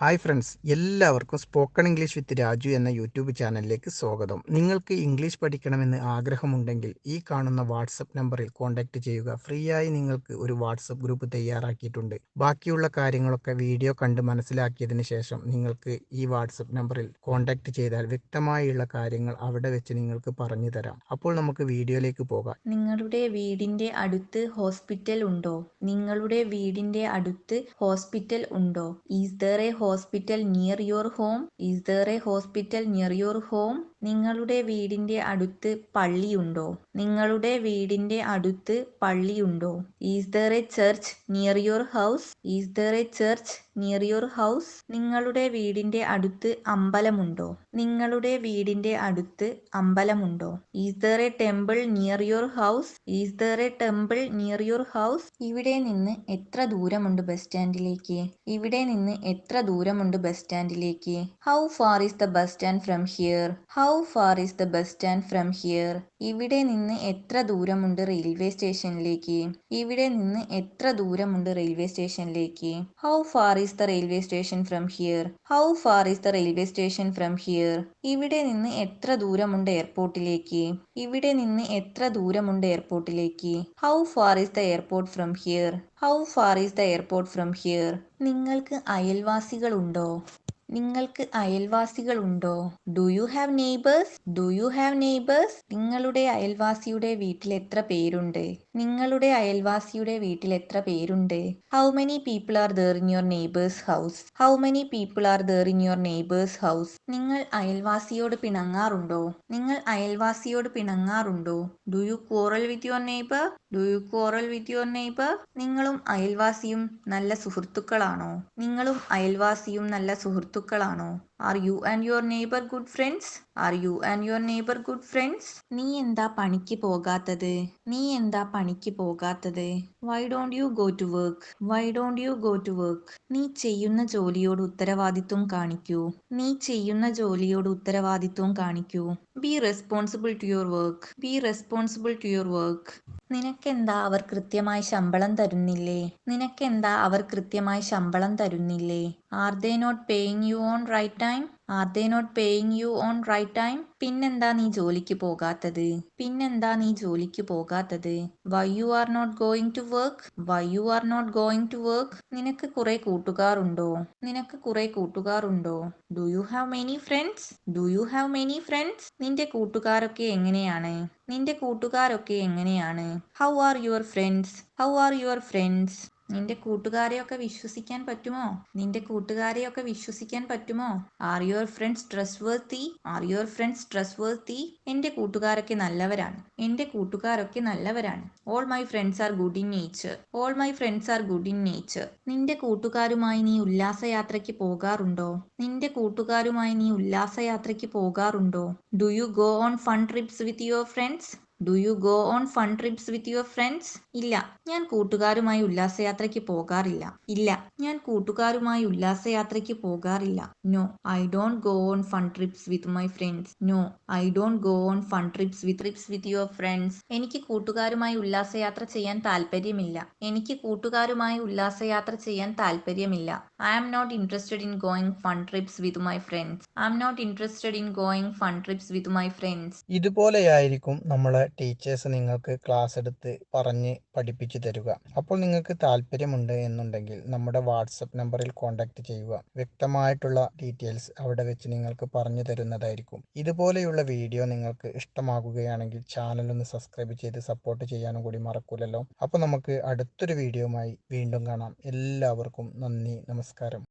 Hi friends എല്ലാവർക്കും spoken English with Raju എന്ന YouTube ചാനലിലേക്ക് സ്വാഗതം. നിങ്ങൾക്ക് ഇംഗ്ലീഷ് പഠിക്കണമെന്ന് ആഗ്രഹമുണ്ടെങ്കിൽ ഈ കാണുന്ന വാട്സപ്പ് നമ്പറിൽ കോൺടാക്റ്റ് ചെയ്യുക. ഫ്രീ ആയി നിങ്ങൾക്ക് ഒരു വാട്സപ്പ് ഗ്രൂപ്പ് തയ്യാറാക്കിയിട്ടുണ്ട്. ബാക്കിയുള്ള കാര്യങ്ങളൊക്കെ വീഡിയോ കണ്ട് മനസ്സിലാക്കിയതിന് ശേഷം നിങ്ങൾക്ക് ഈ വാട്സപ്പ് നമ്പറിൽ കോൺടാക്റ്റ് ചെയ്താൽ വ്യക്തമായുള്ള കാര്യങ്ങൾ അവിടെ വെച്ച് നിങ്ങൾക്ക് പറഞ്ഞു തരാം. അപ്പോൾ നമുക്ക് വീഡിയോയിലേക്ക് പോകാം. നിങ്ങളുടെ വീടിന്റെ അടുത്ത് ഹോസ്പിറ്റൽ ഉണ്ടോ? നിങ്ങളുടെ വീടിന്റെ അടുത്ത് ഹോസ്പിറ്റൽ ഉണ്ടോ? Is there a hospital near your home? Is there a hospital near your home? നിങ്ങളുടെ വീടിന്റെ അടുത്ത് പള്ളിയുണ്ടോ? നിങ്ങളുടെ വീടിന്റെ അടുത്ത് പള്ളിയുണ്ടോ? Is there a church near your house is there a church near your house നിങ്ങളുടെ വീടിന്റെ അടുത്ത് അമ്പലമുണ്ടോ? നിങ്ങളുടെ വീടിന്റെ അടുത്ത് അമ്പലമുണ്ടോ? Is there a temple near your house is there a temple near your house ഇവിടെ നിന്ന് എത്ര ദൂരമുണ്ട് ബസ് സ്റ്റാൻഡിലേക്ക് ഇവിടെ നിന്ന് എത്ര ദൂരമുണ്ട് bus സ്റ്റാൻഡിലേക്ക് how far is the bus stand from here how far is the bus stand from here ഇവിടെ നിന്ന് എത്ര ദൂരമുണ്ട് റെയിൽവേ സ്റ്റേഷനിലേക്ക് ഇവിടെ നിന്ന് എത്ര ദൂരമുണ്ട് റെയിൽവേ സ്റ്റേഷനിലേക്ക് how far is the railway station from here how far is the railway station from here ഇവിടെ നിന്ന് എത്ര ദൂരമുണ്ട് എയർപോർട്ടിലേക്ക് ഇവിടെ നിന്ന് എത്ര ദൂരമുണ്ട് എയർപോർട്ടിലേക്ക് how far is the airport from here how far is the airport from here നിങ്ങൾക്ക് അയൽവാസികളുണ്ടോ? നിങ്ങൾക്ക് അയൽവാസികൾ ഉണ്ടോ do you have neighbours do you have neighbours നിങ്ങളുടെ അയൽവാസിയുടെ വീട്ടിൽ എത്ര പേരുണ്ട്? നിങ്ങളുടെ അയൽവാസിയുടെ വീട്ടിൽ എത്ര പേരുണ്ട്? How many people are there in your neighbours house how many people are there in your neighbours house നിങ്ങൾ അയൽവാസിയോട് പിണങ്ങാറുണ്ടോ? നിങ്ങൾ അയൽവാസിയോട് പിണങ്ങാറുണ്ടോ? Do you quarrel with your neighbour do you quarrel with your neighbour നിങ്ങളും അയൽവാസിയും നല്ല സുഹൃത്തുക്കളാണോ? നിങ്ങളും അയൽവാസിയും നല്ല സുഹൃത്തുക്കളാണോ? Are you and your neighbour good friends are you and your neighbour good friends നീ എന്താ പണിക്ക് പോകാത്തത്? നീ എന്താ പണിക്ക് പോകാത്തത്? Why don't you go to work why don't you go to work നീ ചെയ്യുന്ന ജോലിയോട് ഉത്തരവാദിത്വം കാണിക്കൂ. നീ ചെയ്യുന്ന ജോലിയോട് ഉത്തരവാദിത്വം കാണിക്കൂ. Be responsible to your work be responsible to your work നിനക്കെന്താ അവർ കൃത്യമായി ശമ്പളം തരുന്നില്ലേ? നിനക്കെന്താ അവർ കൃത്യമായി ശമ്പളം തരുന്നില്ലേ? Are they not paying you on right time are they not paying you on right time പിന്നെന്താ നീ ജോലിക്ക് പോകാത്തത്? പിന്നെന്താ നീ ജോലിക്ക് പോകാത്തത്? Why you are not going to work why you are not going to work നിനക്ക് കുറെ കൂട്ടുകാരുണ്ടോ? നിനക്ക് കുറെ കൂട്ടുകാരുണ്ടോ? Do you have many friends do you have many friends നിന്റെ കൂട്ടുകാരൊക്കെ എങ്ങനെയാണ്? നിന്റെ കൂട്ടുകാരൊക്കെ എങ്ങനെയാണ്? How are your friends how are your friends നിന്റെ കൂട്ടുകാരെയൊക്കെ വിശ്വസിക്കാൻ പറ്റുമോ? നിന്റെ കൂട്ടുകാരെയൊക്കെ വിശ്വസിക്കാൻ പറ്റുമോ? Are your friends trustworthy are your friends trustworthy എന്റെ കൂട്ടുകാരൊക്കെ നല്ലവരാണ്. എന്റെ കൂട്ടുകാരൊക്കെ നല്ലവരാണ്. All my friends are good in nature all my friends are good in nature നിന്റെ കൂട്ടുകാരുമായി നീ ഉല്ലാസയാത്രയ്ക്ക് പോകാറുണ്ടോ? നിന്റെ കൂട്ടുകാരുമായി നീ ഉല്ലാസയാത്രയ്ക്ക് പോകാറുണ്ടോ? Do you go on fun trips with your friends do you go on fun trips with your friends ഇല്ല. ഞാൻ കൂട്ടുകാരുമായി ഉല്ലാസയാത്രയ്ക്ക് പോകാറില്ല. ഇല്ല. ഞാൻ കൂട്ടുകാരുമായി ഉല്ലാസയാത്രയ്ക്ക് പോകാറില്ല. No I don't go on fun trips with my friends no I don't go on fun trips with trips with your friends എനിക്ക് കൂട്ടുകാരുമായി ഉല്ലാസയാത്ര ചെയ്യാൻ താല്പര്യമില്ല എനിക്ക് കൂട്ടുകാരുമായി ഉല്ലാസയാത്ര ചെയ്യാൻ താല്പര്യമില്ല I am not interested in going fun trips with my friends I am not interested in going fun trips with my friends ഇതുപോലെയായിരിക്കും നമ്മളെ ടീച്ചേഴ്സ് നിങ്ങൾക്ക് ക്ലാസ് എടുത്ത് പറഞ്ഞ് പഠിപ്പിച്ചു തരിക. അപ്പോൾ നിങ്ങൾക്ക് താല്പര്യമുണ്ട് എന്നുണ്ടെങ്കിൽ നമ്മുടെ വാട്സപ്പ് നമ്പറിൽ കോൺടാക്ട് ചെയ്യുക. വ്യക്തമായിട്ടുള്ള ഡീറ്റെയിൽസ് അവിടെ വെച്ച് നിങ്ങൾക്ക് പറഞ്ഞു തരുന്നതായിരിക്കും. ഇതുപോലെയുള്ള വീഡിയോ നിങ്ങൾക്ക് ഇഷ്ടമാകുകയാണെങ്കിൽ ചാനൽ ഒന്ന് സബ്സ്ക്രൈബ് ചെയ്ത് സപ്പോർട്ട് ചെയ്യാനും കൂടി മറക്കൂലല്ലോ. അപ്പോൾ നമുക്ക് അടുത്തൊരു വീഡിയോയുമായി വീണ്ടും കാണാം. എല്ലാവർക്കും നന്ദി. നമസ്കാരം.